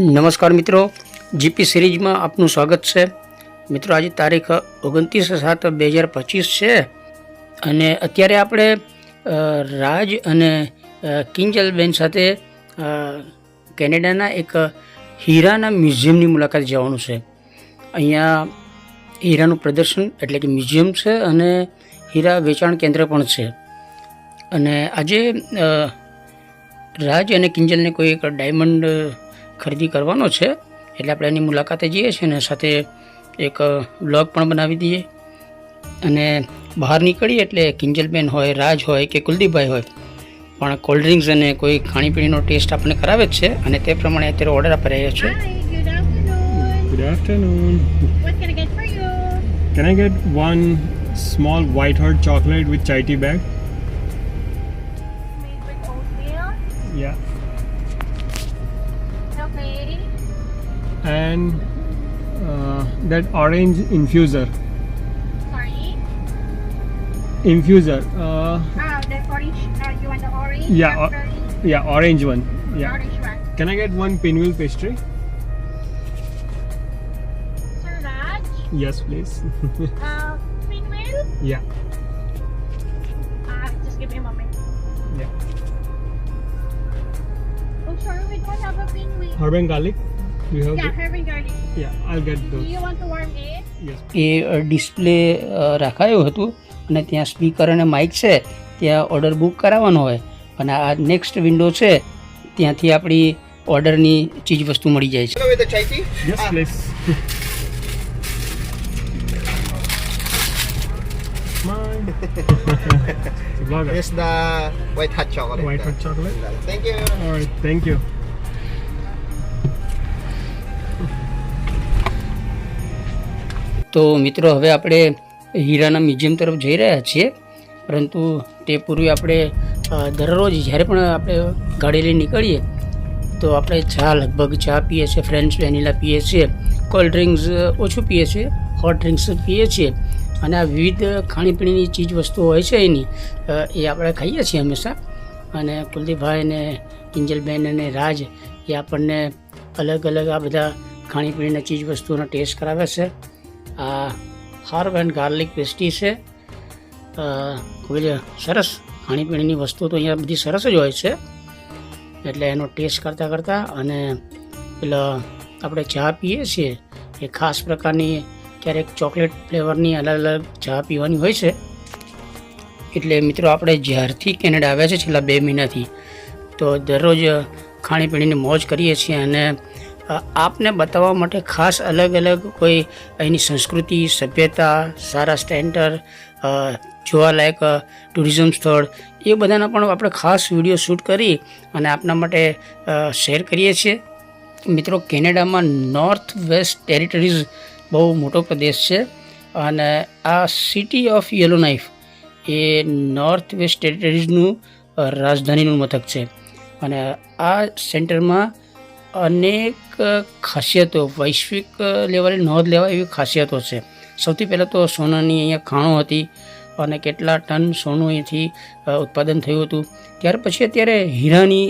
નમસ્કાર મિત્રો જીપી સિરીઝમાં આપનું સ્વાગત છે. મિત્રો, આજે તારીખ ઓગણત્રીસ સાત બે હજાર પચીસ છે અને અત્યારે આપણે રાજ અને કિંજલબેન સાથે કેનેડાના એક હીરાના મ્યુઝિયમની મુલાકાત જવાનું છે. અહીંયા હીરાનું પ્રદર્શન એટલે કે મ્યુઝિયમ છે અને હીરા વેચાણ કેન્દ્ર પણ છે. અને આજે રાજ અને કિંજલને કોઈ એક ડાયમંડ ખરીદી કરવાનો છે એટલે આપણે એની મુલાકાતે જઈએ છીએ અને સાથે એક બ્લોગ પણ બનાવી દઈએ અને બહાર નીકળીએ એટલે કિંજલબેન હોય રાજ હોય કે કુલદીપભાઈ હોય પણ કોલ્ડ ડ્રિંક્સ અને કોઈ ખાણીપીણીનો ટેસ્ટ આપણને કરાવે જ છે અને તે પ્રમાણે અત્યારે ઓર્ડર આપી રહ્યા છે. Good afternoon. What can I get for you? Can I get one small white hot chocolate with chai tea bag? Made with oatmeal. Yeah. And uh, that orange infuser. Sorry. Infuser. Uh, Ah, the orange. Uh, you want the orange? Yeah, o- raspberry? yeah, orange one. Yeah. Orange one. Can I get one pinwheel pastry? Sir Raj. Yes, please. Uh, pinwheel. yeah. Ah, just give me a moment. Yeah. Oh, sorry, we don't have a pinwheel. Herb and garlic. You have? Yeah, Herman Garden. Yeah, I'll get those. Do you want to warm it? Yes. એ display રાખાયું હતું અને ત્યાં speaker અને Mike છે ત્યાં order book કરાવવાનો હોય અને આ નેક્સ્ટ વિન્ડો છે ત્યાંથી આપણી ઓર્ડરની ચીજ વસ્તુ મળી જાય છે. Smile. Vlogger. Here's the white hot chocolate. White hot chocolate. Thank you. All right, thank you. તો મિત્રો, હવે આપણે હીરાના મ્યુઝિયમ તરફ જઈ રહ્યા છીએ. પરંતુ તે પૂર્વે આપણે દરરોજ જ્યારે પણ આપણે ગાડી લઈને નીકળીએ, તો આપણે ચા લગભગ ચા પીએ છીએ ફ્રેન્ચ વેનીલા પીએ છીએ, કોલ્ડ ડ્રિંક્સ ઓછું પીએ છીએ, હોટ ડ્રિંક્સ પીએ છીએ. અને આ વિવિધ ખાણીપીણીની ચીજ વસ્તુઓ હોય છે એની એ આપણે ખાઈએ છીએ હંમેશા. અને કુલદીપભાઈ અને કિંજલબેન અને રાજ એ આપણને અલગ અલગ આ બધા ખાણીપીણીના ચીજ વસ્તુઓનો ટેસ્ટ કરાવે છે. આ હર્બ એન્ડ ગાર્લિક પેસ્ટી છે. ખૂબ જ સરસ ખાણીપીણીની વસ્તુઓ તો અહીંયા બધી સરસ જ હોય છે. એટલે એનો ટેસ્ટ કરતાં કરતાં અને પેલા આપણે ચા પીએ છીએ એ ખાસ પ્રકારની ક્યારેક ચોકલેટ ફ્લેવરની અલગ અલગ ચા પીવાની હોય છે. એટલે મિત્રો આપણે જ્યારથી કેનેડા આવ્યા છે છેલ્લા બે મહિનાથી તો દરરોજ ખાણીપીણીની મોજ કરીએ છીએ અને આપને બતાવવા માટે ખાસ અલગ અલગ કોઈ અહીંની સંસ્કૃતિ, સભ્યતા, સારા સ્ટેન્ડર જોવાલાયક ટુરિઝમ સ્થળ, એ બધાના પણ આપણે ખાસ વીડિયો શૂટ કરી અને આપના માટે શેર કરીએ છીએ. મિત્રો, કેનેડામાં નોર્થ વેસ્ટ ટેરિટરીઝ બહુ મોટો પ્રદેશ છે અને આ સિટી ઓફ યલો નાઇફ એ નોર્થ વેસ્ટ ટેરિટરીઝનું રાજધાનીનું મથક છે. અને આ સેન્ટરમાં અનેક ખાસિયતો, વૈશ્વિક લેવલે નોંધ લેવાય એવી ખાસિયતો છે. સૌથી પહેલાં તો સોનાની અહીંયા ખાણો હતી અને કેટલા ટન સોનું અહીંથી ઉત્પાદન થયું હતું. ત્યાર પછી અત્યારે હીરાની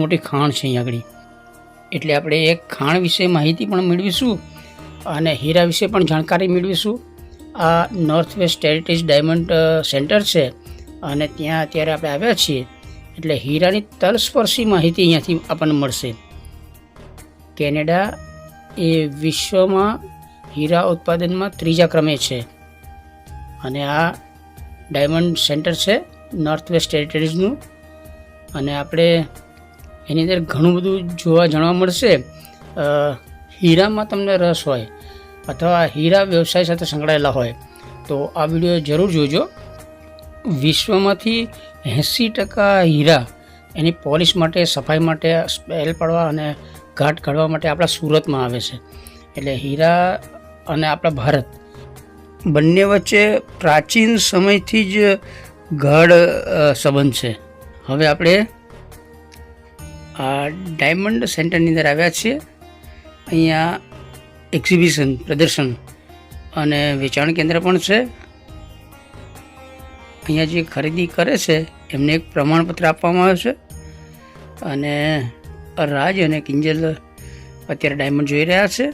મોટી ખાણ છે અહીંયા આગળ. એટલે આપણે એક ખાણ વિશે માહિતી પણ મેળવીશું અને હીરા વિશે પણ જાણકારી મેળવીશું. આ north waste Territories diamond centre છે અને ત્યાં અત્યારે આપણે આવ્યા છીએ. એટલે હીરાની તલસ્પર્શી માહિતી અહીંયાથી આપણને મળશે. કેનેડા એ વિશ્વમાં હીરા ઉત્પાદનમાં ત્રીજા ક્રમે છે. અને આ ડાયમંડ સેન્ટર છે નોર્થ વેસ્ટ ટેરિટરીઝનું અને આપણે એની અંદર ઘણું બધું જોવા જાણવા મળશે. હીરામાં તમને રસ હોય અથવા હીરા વ્યવસાય સાથે સંકળાયેલા હોય, તો આ વીડિયો જરૂર જોજો. વિશ્વમાંથી એંસી ટકા હીરા એની પોલિશ માટે, સફાઈ માટે સ્પેલ પાડવા અને ઘાટ કાઢવા માટે આપણા સુરતમાં આવે છે. એટલે હીરા અને આપણા ભારત બંને વચ્ચે પ્રાચીન સમયથી જ ગાઢ સંબંધ છે. હવે આપણે આ ડાયમંડ સેન્ટરની અંદર આવ્યા છીએ. અહીંયા એક્ઝિબિશન, પ્રદર્શન અને વેચાણ કેન્દ્ર પણ છે. અહીંયા જે ખરીદી કરે છે, એમને એક પ્રમાણપત્ર આપવામાં આવે છે. અને રાજ અને કિંજલ અત્યારે ડાયમંડ જોઈ રહ્યા છે.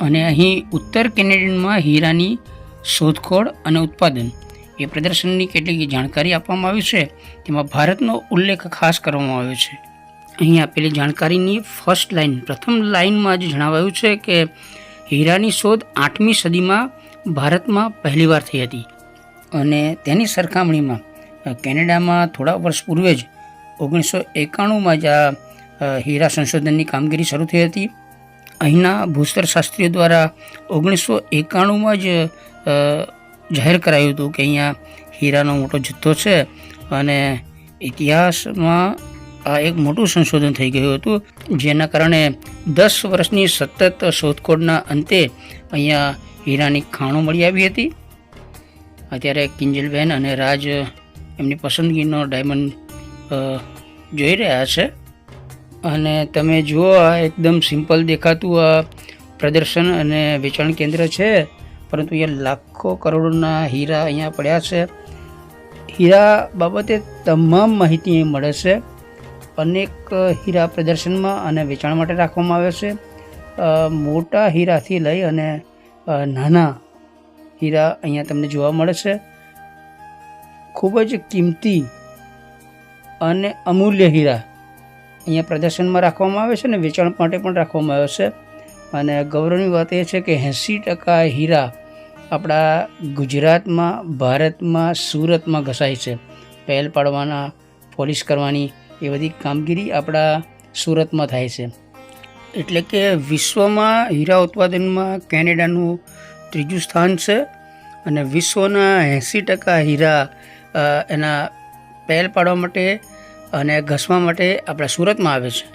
અને અહીં ઉત્તર કેનેડિયનમાં હીરાની શોધખોળ અને ઉત્પાદન એ પ્રદર્શનની કેટલીક જાણકારી આપવામાં આવી છે. તેમાં ભારતનો ઉલ્લેખ ખાસ કરવામાં આવ્યો છે. અહીં આપેલી જાણકારીની ફર્સ્ટ લાઇન પ્રથમ લાઇનમાં જ જણાવાયું છે કે હીરાની શોધ આઠમી સદીમાં ભારતમાં પહેલીવાર થઈ હતી. અને તેની સરખામણીમાં કેનેડામાં થોડા વર્ષ પૂર્વે જ ઓગણીસો એકાણુંમાં જ આ હીરા સંશોધનની કામગીરી શરૂ થઈ હતી. અહીંના ભૂસ્તર શાસ્ત્રીઓ દ્વારા ઓગણીસો એકાણુંમાં જ જાહેર કરાયું હતું કે અહીંયા હીરાનો મોટો જથ્થો છે અને ઇતિહાસમાં આ એક મોટું સંશોધન થઈ ગયું હતું, જેના કારણે દસ વર્ષની સતત શોધખોળના અંતે અહીંયા હીરાની ખાણો મળી આવી હતી. અત્યારે કિંજલબેન અને રાજ એમની પસંદગીનો ડાયમંડ જોઈ રહ્યા છે. અને તમે જુઓ આ એકદમ સિમ્પલ દેખાતું આ પ્રદર્શન અને વેચાણ કેન્દ્ર છે, પરંતુ અહીંયા લાખો કરોડોના હીરા અહીંયા પડ્યા છે. હીરા બાબતે તમામ માહિતી અહીં મળે છે. અનેક હીરા પ્રદર્શનમાં અને વેચાણ માટે રાખવામાં આવે છે. મોટા હીરાથી લઈ અને નાના હીરા અહીંયા તમને જોવા મળે છે. ખૂબ જ કિંમતી અને અમૂલ્ય હીરા. અહીંયા પ્રદર્શનમાં રાખવામાં આવે છે અને વેચાણ માટે પણ રાખવામાં આવે છે. અને ગૌરવની વાત એ છે કે એંસી ટકા હીરા આપણા ગુજરાતમાં, ભારતમાં, સુરતમાં ઘસાય છે. પહેલ પાડવાના, પોલિશ કરવાની એ બધી કામગીરી આપણા સુરતમાં થાય છે. એટલે કે વિશ્વમાં હીરા ઉત્પાદનમાં કેનેડાનું ત્રીજું સ્થાન છે અને વિશ્વના એંસી ટકા હીરા એના પહેલ પાડવા માટે અને ઘસવા માટે આપણા સુરતમાં આવે છે.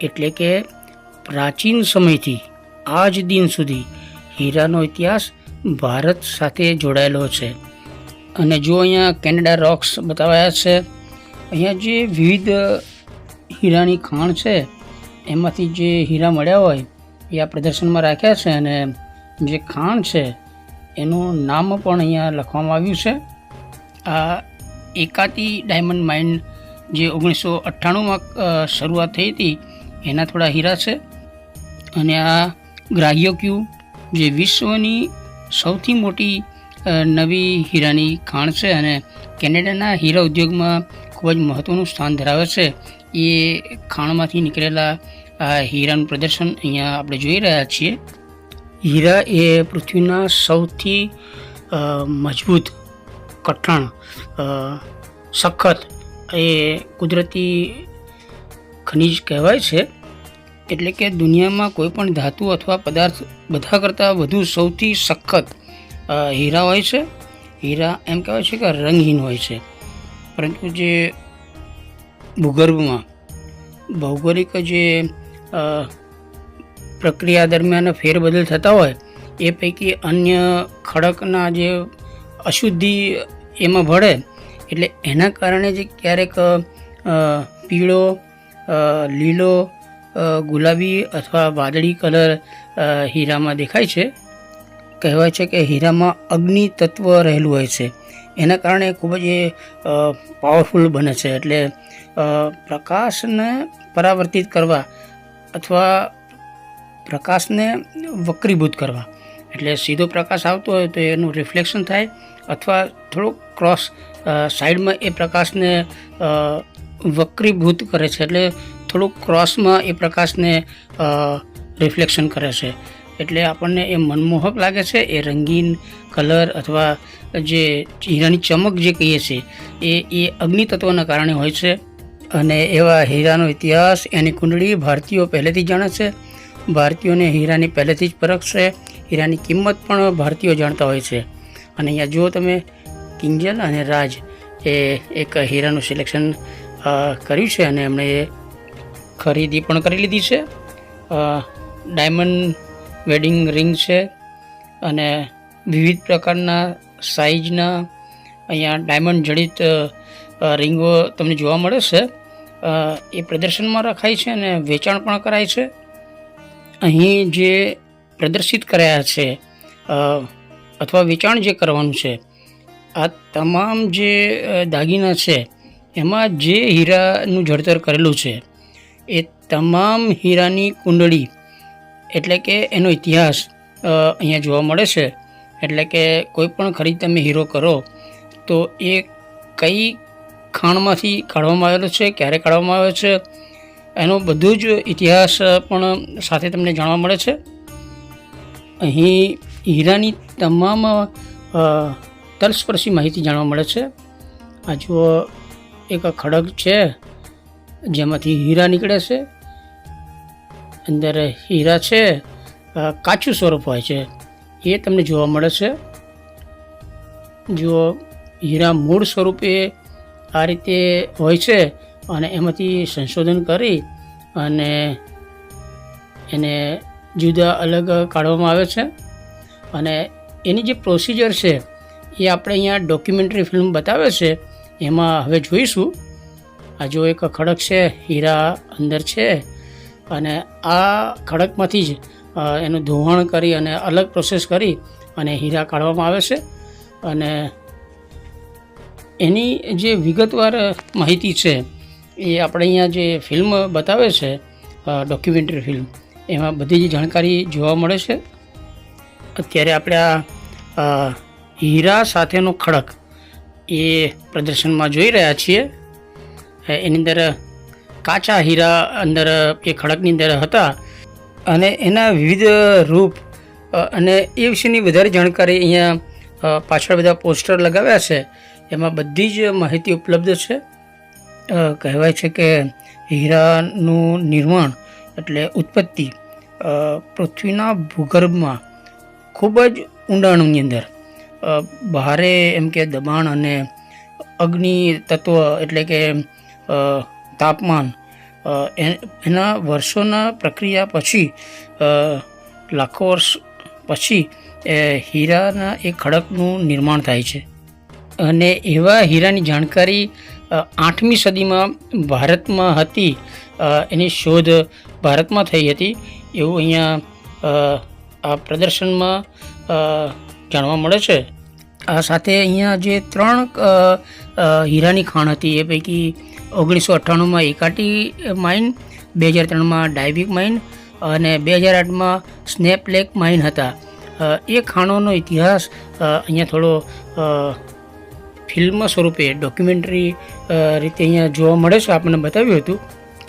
એટલે કે પ્રાચીન સમયથી આજ દિન સુધી હીરાનો ઇતિહાસ ભારત સાથે જોડાયેલો છે. અને જો અહીંયા કેનેડા રોક્સ બતાવ્યા છે, અહીંયા જે વિવિધ હીરાની ખાણ છે, એમાંથી જે હીરા મળ્યા હોય, એ આ પ્રદર્શનમાં રાખ્યા છે અને જે ખાણ છે, એનું નામ પણ અહીંયા લખવામાં આવ્યું છે. આ એકાતી ડાયમંડ માઇન જે ઓગણીસો અઠ્ઠાણુંમાં શરૂઆત થઈ હતી, એના થોડા હીરા છે. અને આ ગ્રાહ્ય ક્યુ, જે વિશ્વની સૌથી મોટી નવી હીરાની ખાણ છે અને કેનેડાના હીરા ઉદ્યોગમાં ખૂબ જ મહત્ત્વનું સ્થાન ધરાવે છે, એ ખાણમાંથી નીકળેલા આ હીરાનું પ્રદર્શન અહીંયા આપણે જોઈ રહ્યા છીએ. હીરા એ પૃથ્વીના સૌથી મજબૂત કઠણ સખત એ કુદરતી ખનિજ કહેવાય છે. એટલે કે દુનિયામાં કોઈ પણ ધાતુ અથવા પદાર્થ બધા કરતાં વધુ સૌથી સખત હીરા હોય છે. હીરા એમ કહેવાય છે કે રંગહીન હોય છે. પરંતુ જે ભૂગર્ભમાં ભૌગોલિક જે પ્રક્રિયા દરમિયાન ફેરબદલ થતા હોય, એ પૈકી અન્ય ખડકના જે અશુદ્ધિ એમાં ભળે એટલે એના કારણે જે ક્યારેક પીળો લીલો ગુલાબી અથવા વાદળી કલર હીરામાં દેખાય છે. કહેવાય છે કે હીરામાં અગ્નિ તત્વ રહેલું હોય છે. એના કારણે ખૂબ જ એ પાવરફુલ બને છે. એટલે પ્રકાશને પરાવર્તિત કરવા અથવા પ્રકાશને વક્રીભૂત કરવા. એટલે સીધો પ્રકાશ આવતો હોય તો એનું રિફ્લેક્શન થાય અથવા થોડુંક ક્રોસ સાઈડમાં એ પ્રકાશને વક્રીભૂત કરે છે એટલે થોડુંક ક્રોસમાં એ પ્રકાશને રિફ્લેક્શન કરે છે. એટલે આપણને એ મનમોહક લાગે છે, એ રંગીન કલર અથવા જે હીરાની ચમક જે કહીએ છીએ, એ એ અગ્નિ તત્વના કારણે હોય છે. અને એવા હીરાનો ઇતિહાસ એની કુંડળી ભારતીયો પહેલેથી જાણે છે. ભારતીયોને હીરાની પહેલેથી જ પરખ છે. હીરાની કિંમત પણ ભારતીયો જાણતા હોય છે. અને અહીંયા જુઓ તમે, કિંજલ અને રાજ એ એક હીરાનું સિલેક્શન કર્યું છે અને એમણે એ ખરીદી પણ કરી લીધી છે. ડાયમંડ વેડિંગ રિંગ છે અને વિવિધ પ્રકારના સાઇઝના અહીંયા ડાયમંડ જડિત રિંગો તમને જોવા મળે છે. એ પ્રદર્શનમાં રખાય છે અને વેચાણ પણ કરાય છે. અહીં જે પ્રદર્શિત કરાયા છે અથવા વેચાણ જે કરવાનું છે, આ તમામ જે દાગીના છે, એમાં જે હીરાનું જડતર કરેલું છે, એ તમામ હીરાની કુંડળી, એટલે કે એનો ઇતિહાસ અહીંયા જોવા મળે છે, એટલે કે કોઈ પણ ખરીદ તમે હીરો કરો, તો એ કઈ ખાણમાંથી કાઢવામાં આવેલો છે, ક્યારે કાઢવામાં આવ્યો છે, એનો બધું જ ઇતિહાસ પણ સાથે તમને જાણવા મળે છે. અહીં હીરાની તમામ તલસ્પર્શી માહિતી જાણવા મળે છે. આ જુઓ, એક ખડગ છે, જેમાંથી હીરા નીકળે છે. અંદર હીરા છે કાચું સ્વરૂપ હોય છે. એ તમને જોવા મળે છે. જો હીરા મૂળ સ્વરૂપે આ રીતે હોય છે અને એમાંથી સંશોધન કરી અને એને જુદા અલગ કાઢવામાં આવે છે. અને એની જે પ્રોસિજર છે, એ આપણે અહીંયા ડોક્યુમેન્ટરી ફિલ્મ બતાવે છે, એમાં હવે જોઈશું. આ જો એક ખડક છે, હીરા અંદર છે, અને આ ખડકમાંથી જ એનું ધોવાણ કરી અને અલગ પ્રોસેસ કરી અને હીરા કાઢવામાં આવે છે. અને એની જે વિગતવાર માહિતી છે, એ આપણે અહીંયા જે ફિલ્મ બતાવે છે ડોક્યુમેન્ટરી ફિલ્મ એમાં બધી જ જાણકારી જોવા મળે છે. અત્યારે આપણે આ હીરા સાથેનો ખડક એ પ્રદર્શનમાં જોઈ રહ્યા છીએ. એની અંદર કાચા હીરા અંદર એ ખડકની અંદર હતા અને એના વિવિધ રૂપ અને એ વિશેની વધારે જાણકારી અહીંયા પાછળ બધા પોસ્ટર લગાવ્યા છે. એમાં બધી જ માહિતી ઉપલબ્ધ છે. કહેવાય છે કે હીરાનું નિર્માણ એટલે ઉત્પત્તિ પૃથ્વીના ભૂગર્ભમાં ખૂબ જ ઊંડાણની અંદર. ભારે એમ કે દબાણ અને અગ્નિ તત્વ એટલે કે તાપમાન એના વર્ષોના પ્રક્રિયા પછી લાખો વર્ષ પછી, એ હીરાના એ ખડકનું નિર્માણ થાય છે. અને એવા હીરાની જાણકારી આઠમી સદીમાં ભારતમાં હતી. એની શોધ ભારતમાં થઈ હતી. એવું અહીંયા આ પ્રદર્શનમાં જાણવા મળે છે. આ સાથે અહીંયા જે ત્રણ હીરાની ખાણ હતી, એ પૈકી ઓગણીસો અઠ્ઠાણુંમાં એકાટી માઇન, બે હજાર ત્રણમાં ડાયવિક માઇન અને બે હજાર આઠમાં સ્નેપ લેક માઇન હતા. એ ખાણોનો ઇતિહાસ અહીંયા થોડો ફિલ્મ સ્વરૂપે, ડોક્યુમેન્ટરી રીતે અહીંયા જોવા મળે છે, આપણને બતાવ્યું હતું.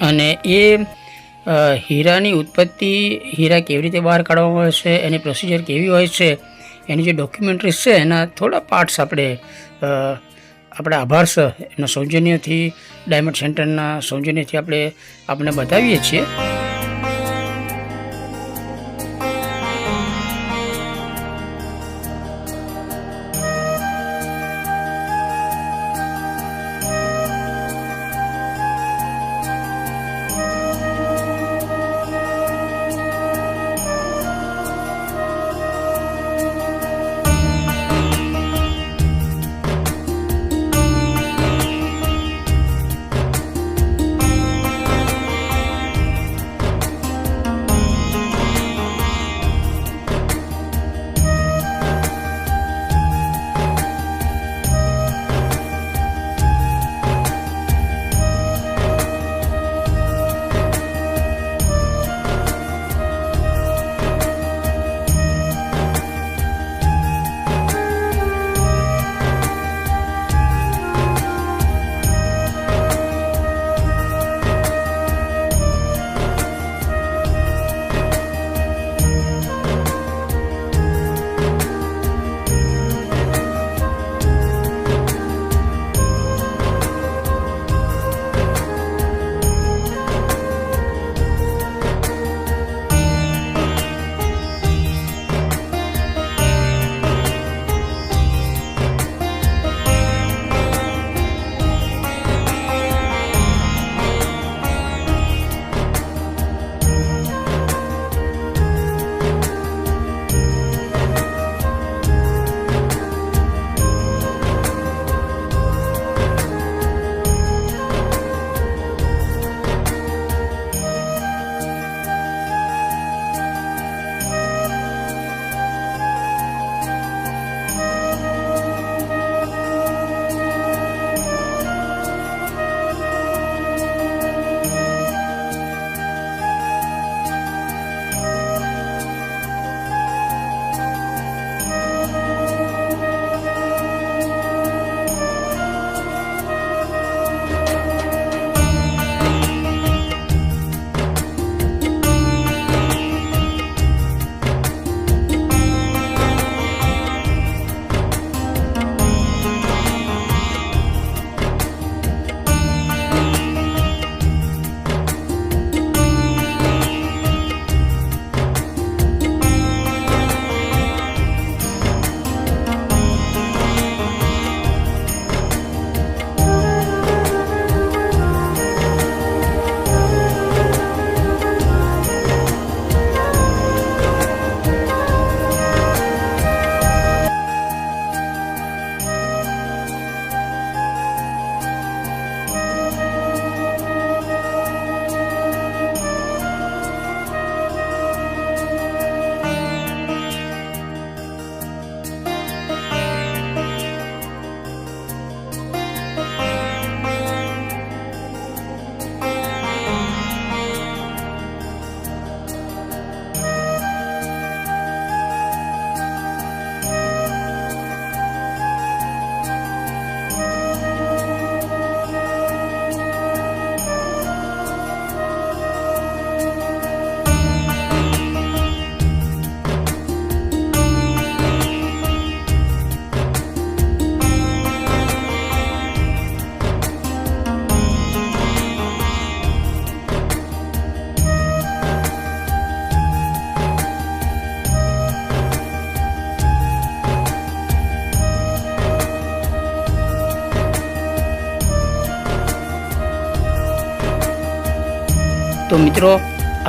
અને એ હીરાની ઉત્પત્તિ, હીરા કેવી રીતે બહાર કાઢવામાં આવે છે, એની પ્રોસિજર કેવી હોય છે, એની જે ડોક્યુમેન્ટરીઝ છે, એના થોડા પાર્ટ્સ આપણે આપણે આભાર છે. એના સૌજન્યથી ડાયમંડ સેન્ટરના સૌજન્યથી આપણે આપણે બતાવીએ છીએ.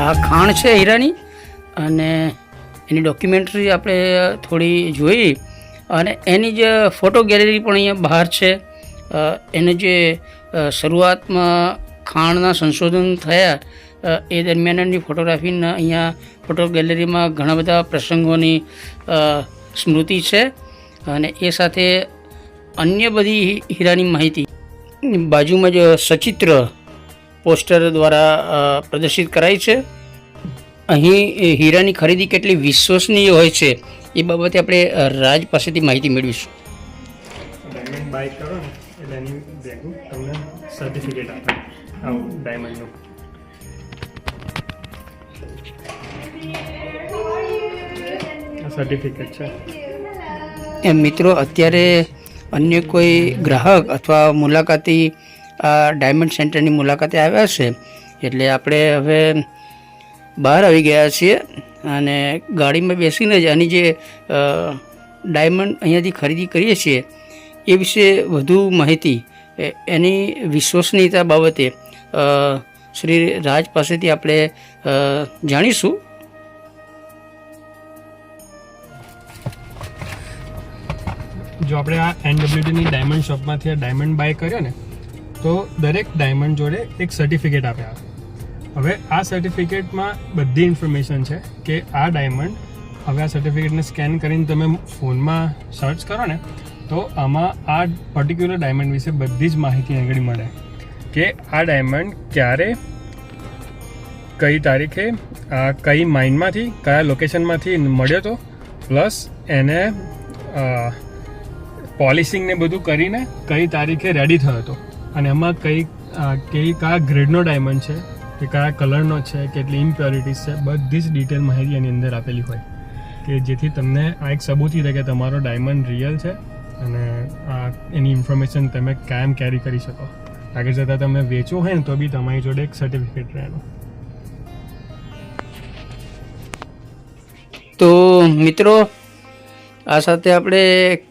આ ખાણ છે હીરાની અને એની ડોક્યુમેન્ટરી આપણે થોડી જોઈ અને એની જે ફોટો ગેલેરી પણ અહીંયા બહાર છે. એને જે શરૂઆતમાં ખાણના સંશોધન થયા એ દરમિયાનની ફોટોગ્રાફીના અહીંયા ફોટો ગેલેરીમાં ઘણા બધા પ્રસંગોની સ્મૃતિ છે અને એ સાથે અન્ય બધી હીરાની માહિતી. બાજુમાં જ સચિત્ર પોસ્ટર દ્વારા પ્રદર્શિત કરાઈ છે. અહીં હીરાની ખરીદી કેટલી વિશ્વસનીય હોય છે એ બાબતે આપણે રાજ પાસેથી માહિતી મેળવીશું. ડાયમંડ બાય કરો ને એટલે એની ભેગું તમને સર્ટિફિકેટ આપે આવું ડાયમંડનું સર્ટિફિકેટ છે. એમ મિત્રો અત્યારે અન્ય કોઈ ગ્રાહક અથવા મુલાકાતી આ ડાયમંડ સેન્ટરની મુલાકાતે આવ્યા છે. એટલે આપણે હવે બહાર આવી ગયા છીએ અને ગાડીમાં બેસીને જ આની જે ડાયમંડ અહીંયાથી ખરીદી કરીએ છીએ એ વિશે વધુ માહિતી એની વિશ્વસનીયતા બાબતે શ્રી રાજ પાસેથી આપણે જાણીશું. જો આપણે આ એનડબ્લ્યુડીની ડાયમંડ શોપમાંથી આ ડાયમંડ બાય કર્યો ને તો દરેક ડાયમંડ જોડે એક સર્ટિફિકેટ આપ્યા હવે આ સર્ટિફિકેટમાં બધી ઇન્ફોર્મેશન છે કે આ ડાયમંડ હવે આ સર્ટિફિકેટને સ્કેન કરીને તમે ફોનમાં સર્ચ કરો ને, તો આમાં આ પર્ટિક્યુલર ડાયમંડ વિશે બધી જ માહિતી આગળ મળે કે આ ડાયમંડ ક્યારે, કઈ તારીખે, આ કઈ માઇનમાંથી કયા લોકેશનમાંથી મળ્યો હતો પ્લસ એને પોલિશિંગને બધું કરીને કઈ તારીખે રેડી થયો હતો. અને એમાં કઈ કઈ કયા ગ્રેડનો ડાયમંડ છે, કે કયા કલરનો છે, કેટલી ઇમ્પ્યોરિટીઝ છે, બધી જ ડિટેલ માહિતી એની અંદર આપેલી હોય. કે જેથી તમને આ એક સબૂતી રહે કે તમારો ડાયમંડ રિયલ છે અને આ એની ઇન્ફોર્મેશન તમે કાયમ કેરી કરી શકો. આગળ જતાં તમે વેચો હોય ને તો બી તમારી જોડે એક સર્ટિફિકેટ રહેનું તો મિત્રો આ સાથે આપણે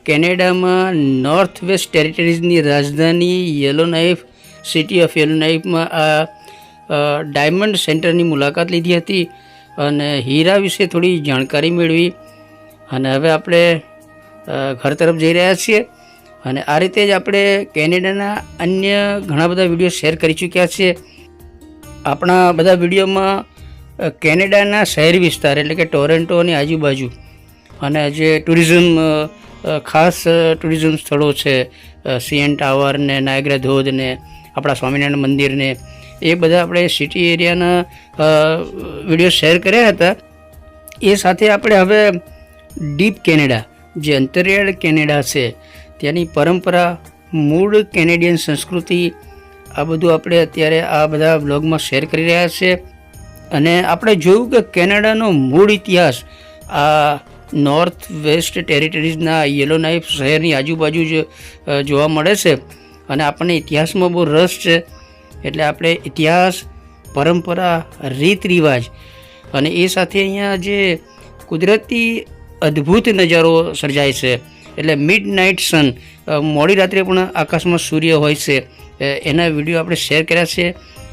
કેનેડામાં નોર્થ વેસ્ટ ટેરિટરીઝની રાજધાની યેલો નાઇફ સિટી ઓફ યેલો નાઇફમાં આ ડાયમંડ સેન્ટરની મુલાકાત લીધી હતી અને હીરા વિશે થોડી જાણકારી મેળવી. અને હવે આપણે ઘર તરફ જઈ રહ્યા છીએ. અને આ રીતે જ આપણે કેનેડાના અન્ય ઘણા બધા વીડિયો શેર કરી ચૂક્યા છીએ. આપણા બધા વિડીયોમાં કેનેડાના શહેર વિસ્તાર એટલે કે ટોરેન્ટો આજુબાજુ અને જે ટુરિઝમ ખાસ ટુરિઝમ સ્થળો છે સીએન ટાવર ને, નાયગ્રા ધોધ ને, આપણા સ્વામિનારાયણ મંદિરને એ બધા આપણે સિટી એરિયાના વીડિયો શેર કર્યા હતા. એ સાથે આપણે હવે ડીપ કેનેડા, જે અંતરિયાળ કેનેડા છે, ત્યાંની પરંપરા, મૂળ કેનેડિયન સંસ્કૃતિ, આ બધું આપણે અત્યારે આ બધા બ્લોગમાં શેર કરી રહ્યા છે. અને આપણે જોયું કે કેનેડાનો મૂળ ઇતિહાસ, આ નોર્થ વેસ્ટ ટેરિટરીઝના યેલો નાઇફ શહેરની આજુબાજુ જ જોવા મળે છે. અને આપણને ઇતિહાસમાં બહુ રસ છે. એટલે આપણે ઇતિહાસ, પરંપરા રીત રિવાજ અને એ સાથે અહીંયા જે કુદરતી અદ્ભુત નજારો સર્જાય છે. એટલે મિડ નાઇટ સન મોડી રાત્રે પણ આકાશમાં સૂર્ય હોય છે. એના વીડિયો આપણે શેર કર્યા છે.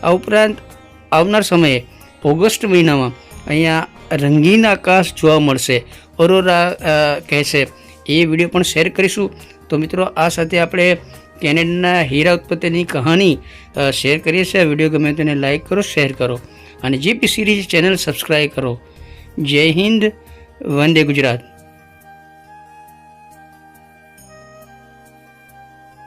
આ ઉપરાંત આવનાર સમયે ઓગસ્ટ મહિનામાં અહીંયા રંગીન આકાશ જોવા મળશે. ઓરોરા અ, કહે છે એ વીડિયો પણ શેર કરીશું. તો મિત્રો આ સાથે આપણે કેનેડાના હીરા ઉત્પત્તિની કહાની શેર કરીએ છીએ. વીડિયો ગમે તેને લાઇક કરો શેર કરો. અને જીપી સિરીઝ ચેનલ સબસ્ક્રાઈબ કરો. જય હિન્દ વંદે ગુજરાત.